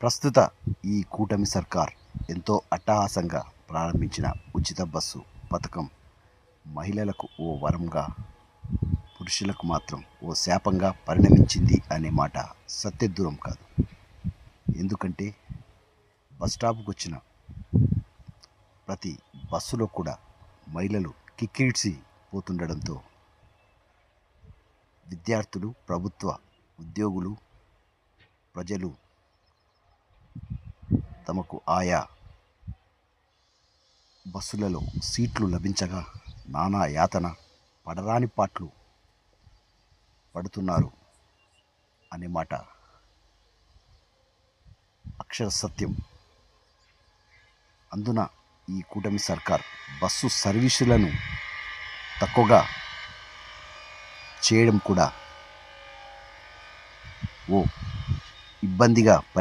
ప్రస్తుత ఈ కూటమి సర్కార్ ఎంతో అట్టహాసంగా ప్రారంభించిన ఉచిత బస్సు పథకం మహిళలకు ఓ వరంగా పురుషులకు మాత్రం ఓ శాపంగా పరిణమించింది అనే మాట సత్యదూరం కాదు. ఎందుకంటే బస్ స్టాప్కి వచ్చిన ప్రతి బస్సులో కూడా మహిళలు కిక్కిరిసి పోతుండడంతో విద్యార్థులు ప్రభుత్వ ఉద్యోగులు ప్రజలు తమకు ఆయా బస్సులలో సీట్లు లభించగా నానా యాతన పడరాని పాట్లు పడుతున్నారు అనే మాట. అక్షర సత్యం. అందున ఈ కూటమి సర్కార్ బస్సు సర్వీసులను తక్కువగా చేయడం కూడా ఓ ఇబ్బందిగా